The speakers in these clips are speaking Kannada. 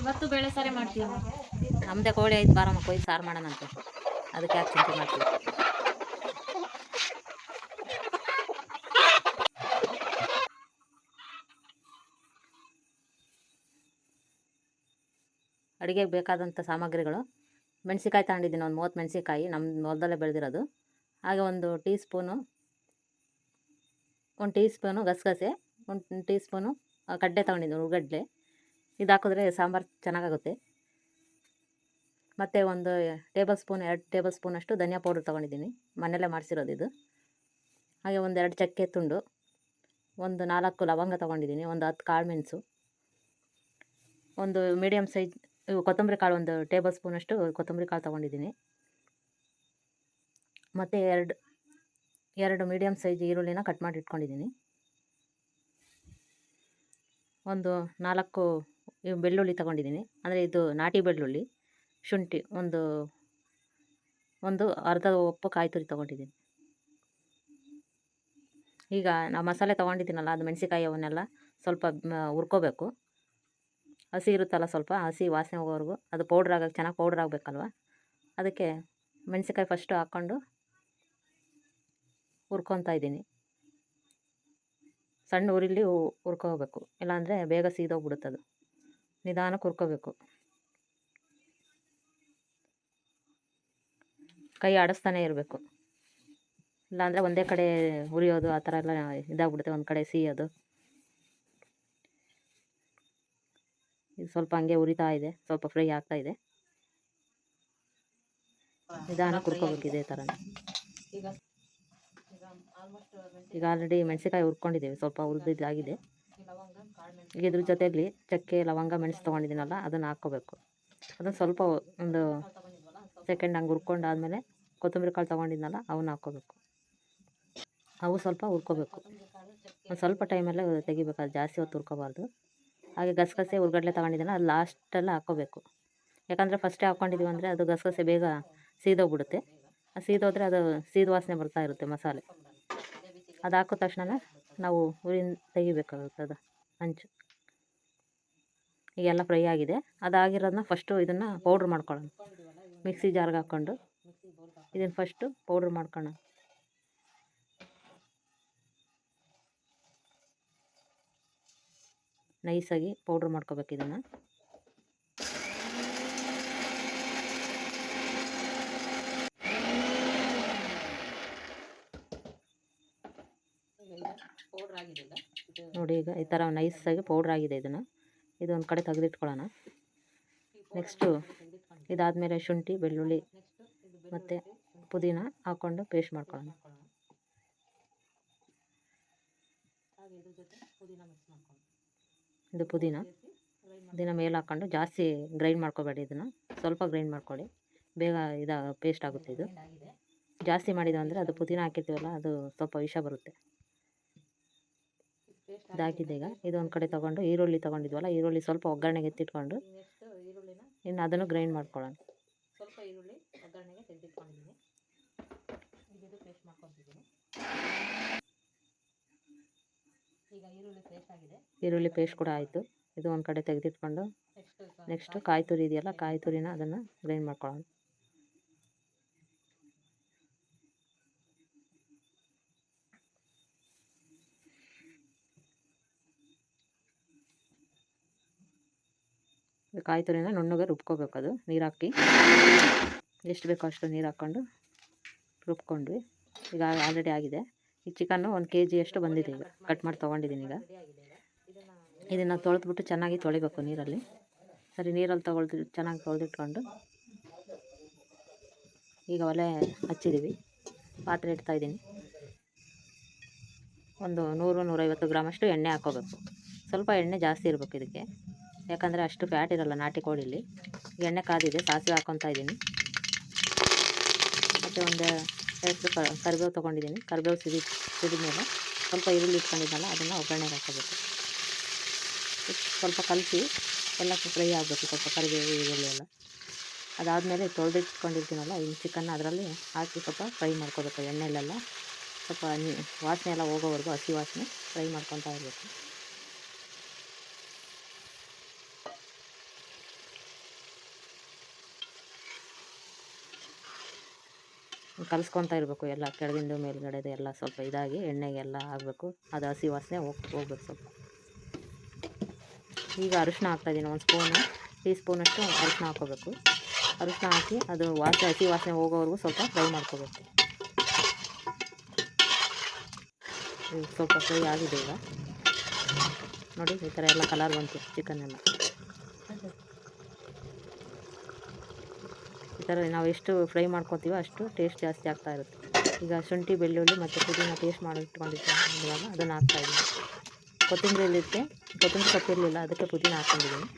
ಇವತ್ತು ಬೇಳೆ ಸಾರೇ ಮಾಡ್ತೀವಿ. ನಮ್ಮದೇ ಕೋಳಿ ಐದು ಬಾರಮ್ಮ ಕೊಯ್ದು ಸಾರು ಮಾಡೋಣಂತೆ. ಅದಕ್ಕೆ ಯಾಕೆ ಚಿಂತೆ ಮಾಡ್ತೀವಿ ಅಡುಗೆಗೆ ಬೇಕಾದಂಥ ಸಾಮಗ್ರಿಗಳು. ಮೆಣಸಿಕಾಯಿ ತಗೊಂಡಿದ್ದೀನಿ, ಒಂದು ಮೂವತ್ತು ಮೆಣಸಿಕಾಯಿ ನಮ್ಮ ಹೊಲದಲ್ಲೇ ಬೆಳೆದಿರೋದು. ಹಾಗೆ ಒಂದು ಟೀ ಸ್ಪೂನು ಒಂದು ಟೀ ಸ್ಪೂನು ಗಸಗಸೆ, ಒಂದು ಟೀ ಸ್ಪೂನು ಕಡ್ಡೆ ತೊಗೊಂಡಿದ್ದೀನಿ ಉಳ್ಳಗಡ್ಲೆ ಇದು ಹಾಕಿದ್ರೆ ಸಾಂಬಾರು ಚೆನ್ನಾಗಾಗುತ್ತೆ. ಮತ್ತು ಒಂದು ಟೇಬಲ್ ಸ್ಪೂನ್ ಎರಡು ಟೇಬಲ್ ಸ್ಪೂನಷ್ಟು ಧನಿಯಾ ಪೌಡ್ರ್ ತೊಗೊಂಡಿದ್ದೀನಿ. ಮನೆಯಲ್ಲೇ ಮಾಡಿಸಿರೋದು ಇದು. ಹಾಗೆ ಒಂದೆರಡು ಚಕ್ಕೆ ತುಂಡು, ಒಂದು ನಾಲ್ಕು ಲವಂಗ ತೊಗೊಂಡಿದ್ದೀನಿ, ಒಂದು ಹತ್ತು ಕಾಳು ಮೆಣಸು, ಒಂದು ಮೀಡಿಯಮ್ ಸೈಜ್, ಇವು ಕೊತ್ತಂಬರಿ ಕಾಳು ಒಂದು ಟೇಬಲ್ ಸ್ಪೂನಷ್ಟು ಕೊತ್ತಂಬರಿ ಕಾಳು ತೊಗೊಂಡಿದ್ದೀನಿ. ಮತ್ತು ಎರಡು ಎರಡು ಮೀಡಿಯಮ್ ಸೈಜ್ ಈರುಳ್ಳಿನ ಕಟ್ ಮಾಡಿ ಇಟ್ಕೊಂಡಿದ್ದೀನಿ. ಒಂದು ನಾಲ್ಕು ಬೆಳ್ಳುಳ್ಳಿ ತಗೊಂಡಿದ್ದೀನಿ. ಅಂದರೆ ಇದು ನಾಟಿ ಬೆಳ್ಳುಳ್ಳಿ, ಶುಂಠಿ, ಒಂದು ಒಂದು ಅರ್ಧ ಉಪ್ಪು ಕಾಯಿ ತುರಿ ತೊಗೊಂಡಿದ್ದೀನಿ. ಈಗ ನಾವು ಮಸಾಲೆ ತೊಗೊಂಡಿದ್ದೀನಲ್ಲ, ಅದು ಮೆಣಸಿಕಾಯಿ ಅವನ್ನೆಲ್ಲ ಸ್ವಲ್ಪ ಹುರ್ಕೋಬೇಕು. ಹಸಿ ಇರುತ್ತಲ್ಲ ಸ್ವಲ್ಪ, ಹಸಿ ವಾಸನೆ ಹೋಗೋವರೆಗೂ ಅದು ಪೌಡ್ರ್ ಆಗೋಕ್ಕೆ ಚೆನ್ನಾಗಿ ಪೌಡ್ರ್ ಆಗಬೇಕಲ್ವ? ಅದಕ್ಕೆ ಮೆಣಸಿಕಾಯಿ ಫಸ್ಟು ಹಾಕ್ಕೊಂಡು ಹುರ್ಕೊತಾ ಇದ್ದೀನಿ. ಸಣ್ಣ ಉರಿಲಿ ಹು- ಹುರ್ಕೋಬೇಕು. ಇಲ್ಲಾಂದರೆ ಬೇಗ ಅದು. ನಿಧಾನಕ್ಕೆ ಹುರ್ಕೋಬೇಕು. ಕೈ ಆಡಿಸ್ತಾನೆ ಇರಬೇಕು. ಇಲ್ಲಾಂದರೆ ಒಂದೇ ಕಡೆ ಉರಿಯೋದು, ಆ ಥರ ಎಲ್ಲ ಇದಾಗ್ಬಿಡುತ್ತೆ. ಒಂದು ಕಡೆ ಸೀಯೋದು. ಇದು ಸ್ವಲ್ಪ ಹಂಗೆ ಉರಿತಾ ಇದೆ. ಸ್ವಲ್ಪ ಫ್ರೈ ಆಗ್ತಾ ಇದೆ. ಹುರ್ಕೋಬೇಕು ಇದೇ ತರ ಈಗ ಈಗ ಆಲ್ರೆಡಿ ಮೆಣಸಿಕಾಯಿ ಹುರ್ಕೊಂಡಿದ್ದೀವಿ. ಸ್ವಲ್ಪ ಹುರಿದಿದ್ದಾಗಿದೆ. ಈಗ ಇದ್ರ ಜೊತೆಯಲ್ಲಿ ಚಕ್ಕೆ, ಲವಂಗ, ಮೆಣಸು ತೊಗೊಂಡಿದ್ದೀನಲ್ಲ, ಅದನ್ನು ಹಾಕ್ಕೋಬೇಕು. ಅದನ್ನು ಸ್ವಲ್ಪ ಒಂದು ಸೆಕೆಂಡ್ ಹಂಗೆ ಹುರ್ಕೊಂಡಾದ್ಮೇಲೆ ಕೊತ್ತಂಬರಿ ಕಾಳು ತೊಗೊಂಡಿದ್ನಲ್ಲ, ಅವನ್ನ ಹಾಕ್ಕೋಬೇಕು. ಅವು ಸ್ವಲ್ಪ ಹುರ್ಕೋಬೇಕು. ಒಂದು ಸ್ವಲ್ಪ ಟೈಮಲ್ಲೇ ತೆಗಿಬೇಕು. ಅದು ಜಾಸ್ತಿ ಹೊತ್ತು ಹುರ್ಕೋಬಾರ್ದು. ಹಾಗೆ ಗಸಗಸೆ ಉರ್ಗಡ್ಲೆ ತೊಗೊಂಡಿದ್ದೀನ ಅದು ಲಾಸ್ಟಲ್ಲಿ ಹಾಕ್ಕೋಬೇಕು. ಯಾಕಂದರೆ ಫಸ್ಟೇ ಹಾಕ್ಕೊಂಡಿದ್ದೀವಿ ಅಂದರೆ ಅದು ಗಸಗಸೆ ಬೇಗ ಸೀದೋಗ್ಬಿಡುತ್ತೆ. ಸೀದೋದ್ರೆ ಅದು ಸೀದ ವಾಸನೆ ಬರ್ತಾ ಇರುತ್ತೆ ಮಸಾಲೆ. ಅದು ಹಾಕಿದ ತಕ್ಷಣ ನಾವು ಉರಿನ ತೆಗಿಬೇಕಾಗುತ್ತೆ ಅದು ಹಂಚು ಈಗೆಲ್ಲ ಫ್ರೈ ಆಗಿದೆ. ಅದಾಗಿರೋದನ್ನ ಫಸ್ಟು ಇದನ್ನು ಪೌಡ್ರ್ ಮಾಡ್ಕೊಳ್ಳೋಣ. ಮಿಕ್ಸಿ ಜಾರ್ಗೆ ಹಾಕ್ಕೊಂಡು ಇದನ್ನು ಫಸ್ಟು ಪೌಡ್ರ್ ಮಾಡ್ಕೊಳ್ಳೋಣ. ನೈಸಾಗಿ ಪೌಡ್ರ್ ಮಾಡ್ಕೋಬೇಕು ಇದನ್ನು ಪೌಡ್ರ್ ಆಗಿದೆಲ್ಲ ಇದು ನೋಡಿ ಈಗ ಈ ಥರ ನೈಸಾಗಿ ಪೌಡ್ರ್ ಆಗಿದೆ ಇದನ್ನು. ಇದು ಒಂದು ಕಡೆ ತೆಗೆದಿಟ್ಕೊಳ್ಳೋಣ. ನೆಕ್ಸ್ಟು ಇದಾದಮೇಲೆ ಶುಂಠಿ ಬೆಳ್ಳುಳ್ಳಿ ಮತ್ತು ಪುದೀನ ಹಾಕ್ಕೊಂಡು ಪೇಸ್ಟ್ ಮಾಡ್ಕೊಳ್ಳೋಣ. ಇದು ಪುದೀನ. ಪುದೀನ ಮೇಲೆ ಹಾಕ್ಕೊಂಡು ಜಾಸ್ತಿ ಗ್ರೈಂಡ್ ಮಾಡ್ಕೋಬೇಡಿ ಇದನ್ನು. ಸ್ವಲ್ಪ ಗ್ರೈಂಡ್ ಮಾಡ್ಕೊಳ್ಳಿ. ಬೇಗ ಇದು ಪೇಸ್ಟ್ ಆಗುತ್ತೆ ಇದು. ಜಾಸ್ತಿ ಮಾಡಿದ್ದು ಅಂದರೆ ಅದು ಪುದೀನ ಹಾಕಿರ್ತೀವಲ್ಲ ಅದು ಸ್ವಲ್ಪ ವಿಷ ಬರುತ್ತೆ. ಪೇಸ್ಟ್ ಇದಾಗಿದೆ ಈಗ ಇದೊಂದು ಕಡೆ ತೊಗೊಂಡು ಈರುಳ್ಳಿ ತೊಗೊಂಡಿದ್ವಲ್ಲ ಈರುಳ್ಳಿ ಸ್ವಲ್ಪ ಒಗ್ಗರಣೆಗೆ ಎತ್ತಿಟ್ಕೊಂಡು ಇನ್ನು ಅದನ್ನು ಗ್ರೈಂಡ್ ಮಾಡ್ಕೊಳ್ಳೋಣ. ಸ್ವಲ್ಪ ಈರುಳ್ಳಿ ಒಗ್ಗರಣೆಗೆ ತೆಗೆದಿಟ್ಕೊಂಡಿದ್ದೀನಿ. ಈಗ ಇದು ಪೇಸ್ಟ್ ಮಾಡ್ಕೊತಿದ್ದೀನಿ. ಈಗ ಈರುಳ್ಳಿ ಪೇಸ್ಟ್ ಆಗಿದೆ. ಈರುಳ್ಳಿ ಪೇಸ್ಟ್ ಕೂಡ ಆಯಿತು. ಇದು ಒಂದು ಕಡೆ ತೆಗೆದಿಟ್ಕೊಂಡು ನೆಕ್ಸ್ಟು ಕಾಯಿ ತುರಿ ಇದೆಯಲ್ಲ ಕಾಯಿ ತುರಿನ ಅದನ್ನು ಗ್ರೈಂಡ್ ಮಾಡ್ಕೊಳ್ಳೋಣ. ಕಾಯಿ ತುರಿನ ನುಣ್ಣಗೆ ರುಬ್ಕೋಬೇಕು ಅದು ನೀರು ಹಾಕಿ ಎಷ್ಟು ಬೇಕೋ ಅಷ್ಟು ನೀರು ಹಾಕ್ಕೊಂಡು ರುಬ್ಕೊಂಡ್ವಿ. ಈಗ ಆಲ್ರೆಡಿ ಆಗಿದೆ. ಈ ಚಿಕನ್ನು ಒಂದು ಕೆ ಜಿಯಷ್ಟು ಬಂದಿದೆ ಈಗ. ಕಟ್ ಮಾಡಿ ತೊಗೊಂಡಿದ್ದೀನಿ ಈಗ. ಇದನ್ನು ತೊಳೆದ್ಬಿಟ್ಟು ಚೆನ್ನಾಗಿ ತೊಳಿಬೇಕು ನೀರಲ್ಲಿ. ಸರಿ, ನೀರಲ್ಲಿ ತೊಗೊಳ್ದು ಚೆನ್ನಾಗಿ ತೊಳೆದಿಟ್ಕೊಂಡು ಈಗ ಒಲೆ ಹಚ್ಚಿದ್ದೀವಿ ಪಾತ್ರೆ ಇಡ್ತಾ ಇದ್ದೀನಿ. ಒಂದು ನೂರು ನೂರೈವತ್ತು ಗ್ರಾಮಷ್ಟು ಎಣ್ಣೆ ಹಾಕ್ಕೋಬೇಕು ಸ್ವಲ್ಪ ಎಣ್ಣೆ ಜಾಸ್ತಿ ಇರಬೇಕು ಇದಕ್ಕೆ. ಯಾಕಂದರೆ ಅಷ್ಟು ಫ್ಯಾಟ್ ಇರಲ್ಲ ನಾಟಿ ಕೋಳಿಲಿ. ಎಣ್ಣೆ ಕಾದಿದೆ, ಸಾಸಿವೆ ಹಾಕೊತ ಇದ್ದೀನಿ. ಮತ್ತು ಒಂದು ಎರಡು ಕರಿಬೇವು ತೊಗೊಂಡಿದ್ದೀನಿ. ಕರಿಬೇವು ಸಿಡಿ ಸಿಡಿದ ಮೇಲೆ ಸ್ವಲ್ಪ ಈರುಳ್ಳಿ ಇಟ್ಕೊಂಡಿದ್ದಲ್ಲ, ಅದನ್ನು ಒಗ್ಗರಣೆಗೆ ಹಾಕೋಬೇಕು ಸ್ವಲ್ಪ ಕಲಸಿ ಎಲ್ಲ ಫ್ರೈ ಆಗಬೇಕು, ಸ್ವಲ್ಪ ಕರಿಬೇವು, ಈರುಳ್ಳಿ ಎಲ್ಲ. ಅದಾದಮೇಲೆ ತೊಳೆದಿಟ್ಕೊಂಡಿರ್ತೀನಲ್ಲ ಈ ಚಿಕನ್ನ ಅದರಲ್ಲಿ ಹಾಕಿ ಸ್ವಲ್ಪ ಫ್ರೈ ಮಾಡ್ಕೋಬೇಕು. ಎಣ್ಣೆಲೆಲ್ಲ ಸ್ವಲ್ಪ ವಾಸನೆ ಎಲ್ಲ ಹೋಗೋವರೆಗೂ ಹಸಿ ವಾಸನೆ ಫ್ರೈ ಮಾಡ್ಕೊತಾ ಇರಬೇಕು. ಕಲಿಸ್ಕೊತಾ ಇರಬೇಕು. ಎಲ್ಲ ಕೆಳಗಿಂದ ಮೇಲ್ಗಡೆದು ಎಲ್ಲ ಸ್ವಲ್ಪ ಇದಾಗಿ ಎಣ್ಣೆಗೆಲ್ಲ ಆಗಬೇಕು ಅದು ಹಸಿ ವಾಸನೆ ಹೋಗಿ, ಹೋಗ್ಬೇಕು ಸ್ವಲ್ಪ. ಈಗ ಅರಿಶಿನ ಹಾಕ್ತಾಯಿದ್ದೀನಿ ಒಂದು ಸ್ಪೂನು, ಟೀ ಸ್ಪೂನಷ್ಟು ಅರಿಶಿನ ಹಾಕ್ಕೋಬೇಕು. ಅರಿಶಿನ ಹಾಕಿ ಅದು ವಾಸನೆ, ಹಸಿ ವಾಸನೆ ಹೋಗೋವರೆಗೂ ಸ್ವಲ್ಪ ಫ್ರೈ ಮಾಡ್ಕೋಬೇಕು. ಸ್ವಲ್ಪ ಫ್ರೈ ಆಗಿದೆ ಈಗ. ನೋಡಿ, ಈ ಥರ ಎಲ್ಲ ಕಲರ್ ಬಂತು ಚಿಕನ್ ಎಲ್ಲ ಥರ ನಾವು ಎಷ್ಟು ಫ್ರೈ ಮಾಡ್ಕೊತೀವೋ ಅಷ್ಟು ಟೇಸ್ಟ್ ಜಾಸ್ತಿ ಆಗ್ತಾ ಇರುತ್ತೆ. ಈಗ ಶುಂಠಿ, ಬೆಳ್ಳುಳ್ಳಿ ಮತ್ತು ಪುದೀನ ಪೇಸ್ಟ್ ಮಾಡಿ ಇಟ್ಕೊಂಡಿದ್ದೀವಲ್ಲ ಅದನ್ನು ಹಾಕ್ತಾಯಿದ್ದೀನಿ ಕೊತ್ತಂಬರಿ ಇಲ್ಲಿದ್ದೆ ಕೊತ್ತಂಬರಿ ಸೊಪ್ಪು ಇರಲಿಲ್ಲ, ಅದಕ್ಕೆ ಪುದೀನ ಹಾಕ್ಕೊಂಡಿದ್ದೀನಿ.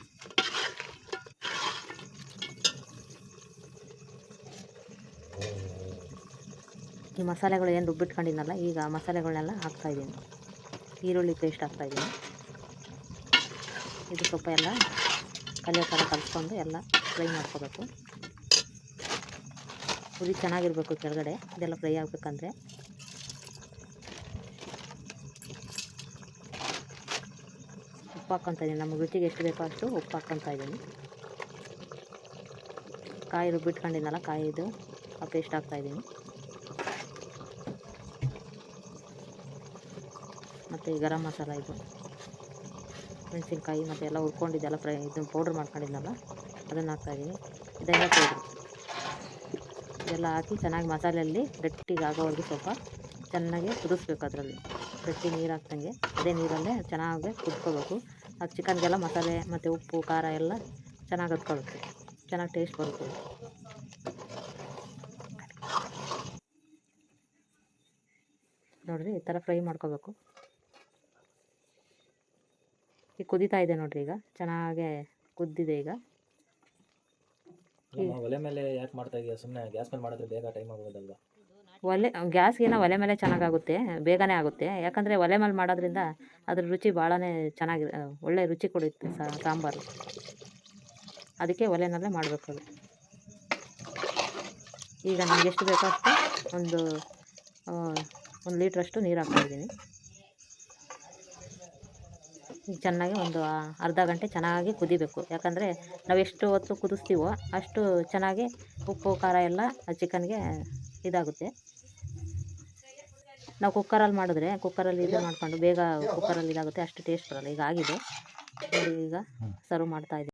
ಈ ಮಸಾಲೆಗಳು ಏನು ರುಬ್ಬಿಟ್ಕೊಂಡಿದ್ನಲ್ಲ, ಈಗ ಮಸಾಲೆಗಳನ್ನೆಲ್ಲ ಹಾಕ್ತಾ ಇದ್ದೀನಿ. ಈರುಳ್ಳಿ ಪೇಸ್ಟ್ ಹಾಕ್ತಾಯಿದ್ದೀನಿ ಇದು ಸ್ವಲ್ಪ ಎಲ್ಲ ಕಲಿಯೋ ಥರ ಕಲಿಸ್ಕೊಂಡು ಎಲ್ಲ ಫ್ರೈ ಮಾಡ್ಕೋಬೇಕು. ಉರಿ ಚೆನ್ನಾಗಿರಬೇಕು ಕೆಳಗಡೆ, ಇದೆಲ್ಲ ಫ್ರೈ ಆಗಬೇಕಂದ್ರೆ. ಉಪ್ಪು ಹಾಕ್ಕೊತಾ ಇದ್ದೀನಿ ನಮಗೆ ರುಚಿಗೆ ಎಷ್ಟು ಬೇಕೋ ಅಷ್ಟು ಉಪ್ಪು ಹಾಕ್ಕೊತಾ ಇದ್ದೀನಿ ಕಾಯಿ ರುಬ್ಬಿಟ್ಕೊಂಡಿದ್ನಲ್ಲ, ಕಾಯಿದು ಆ ಪೇಸ್ಟ್ ಹಾಕ್ತಾಯಿದ್ದೀನಿ ಮತ್ತು ಗರಂ ಮಸಾಲ ಇದು. ಮೆಣಸಿನ್ಕಾಯಿ ಮತ್ತು ಎಲ್ಲ ಉರ್ಕೊಂಡಿದ್ದೆಲ್ಲ ಫ್ರೈ ಇದು ಪೌಡ್ರ್ ಮಾಡ್ಕೊಂಡಿದ್ನಲ್ಲ, ಅದನ್ನು ಹಾಕ್ತಾಯಿದ್ದೀನಿ ಇದೆಲ್ಲ ಪೌಡ್ರು ಇದೆಲ್ಲ ಹಾಕಿ ಚೆನ್ನಾಗಿ ಮಸಾಲೆಯಲ್ಲಿ ಗಟ್ಟಿಗೆ ಆಗೋವರೆಗೂ ಸ್ವಲ್ಪ ಚೆನ್ನಾಗಿ ಕುದಿಸ್ಬೇಕು ಅದರಲ್ಲಿ. ಗಟ್ಟಿ ನೀರು ಹಾಕ್ದಂಗೆ. ಅದೇ ನೀರಲ್ಲೇ ಚೆನ್ನಾಗಿ ಕುದ್ಕೋಬೇಕು. ಆ ಚಿಕನ್ಗೆಲ್ಲ ಮಸಾಲೆ ಮತ್ತು ಉಪ್ಪು, ಖಾರ ಎಲ್ಲ ಚೆನ್ನಾಗಿ ಹತ್ಕೊಳ್ಳುತ್ತೆ ಚೆನ್ನಾಗಿ ಟೇಸ್ಟ್ ಬರುತ್ತೆ. ನೋಡಿರಿ ಈ ಥರ ಫ್ರೈ ಮಾಡ್ಕೋಬೇಕು. ಈಗ ಕುದೀತಾ ಇದೆ ನೋಡಿರಿ ಈಗ. ಚೆನ್ನಾಗೆ ಕುದ್ದಿದೆ ಈಗ. ಒಲೆ ಮೇಲೆ ಯಾಕೆ ಮಾಡ್ತಾ ಇದೀಯ? ಸುಮ್ಮನೆ ಗ್ಯಾಸ್ ಮೇಲೆ ಮಾಡಿದ್ರೆ ಬೇಗ ಟೈಮ್ ಆಗೋದಲ್ವಾ? ಒಲೆ ಗ್ಯಾಸ್ಗಿನ ಒಲೆ ಮೇಲೆ ಚೆನ್ನಾಗಾಗುತ್ತೆ, ಬೇಗನೆ ಆಗುತ್ತೆ. ಯಾಕಂದರೆ ಒಲೆ ಮೇಲೆ ಮಾಡೋದ್ರಿಂದ ಅದ್ರ ರುಚಿ ಭಾಳನೇ ಚೆನ್ನಾಗಿ ಒಳ್ಳೆ ರುಚಿ ಕೊಡುತ್ತೆ ಸಾಂಬಾರು. ಅದಕ್ಕೆ ಒಲೆನಲ್ಲೇ ಮಾಡಬೇಕು ಈಗ ನಮ್ಗೆ ಎಷ್ಟು ಬೇಕೋ ಅಷ್ಟು ಒಂದು ಒಂದು ಲೀಟ್ರಷ್ಟು ನೀರು ಹಾಕ್ತಾಯಿದ್ದೀನಿ ಚೆನ್ನಾಗಿ ಒಂದು ಅರ್ಧ ಗಂಟೆ ಚೆನ್ನಾಗಿ ಕುದಿಬೇಕು. ಯಾಕಂದರೆ ನಾವು ಎಷ್ಟು ಹೊತ್ತು ಕುದಿಸ್ತೀವೋ ಅಷ್ಟು ಚೆನ್ನಾಗಿ ಉಪ್ಪು ಖಾರ ಎಲ್ಲ ಆ ಚಿಕನ್ಗೆ ಇದಾಗುತ್ತೆ. ನಾವು ಕುಕ್ಕರಲ್ಲಿ ಮಾಡಿದ್ರೆ ಕುಕ್ಕರಲ್ಲಿ ಇದು ಮಾಡಿಕೊಂಡು ಬೇಗ ಕುಕ್ಕರಲ್ಲಿ ಇದಾಗುತ್ತೆ ಅಷ್ಟು ಟೇಸ್ಟ್ ಬರಲ್ಲ. ಈಗ ಆಗಿದೆ. ನೋಡಿ ಈಗ ಸರ್ವ್ ಮಾಡ್ತಾ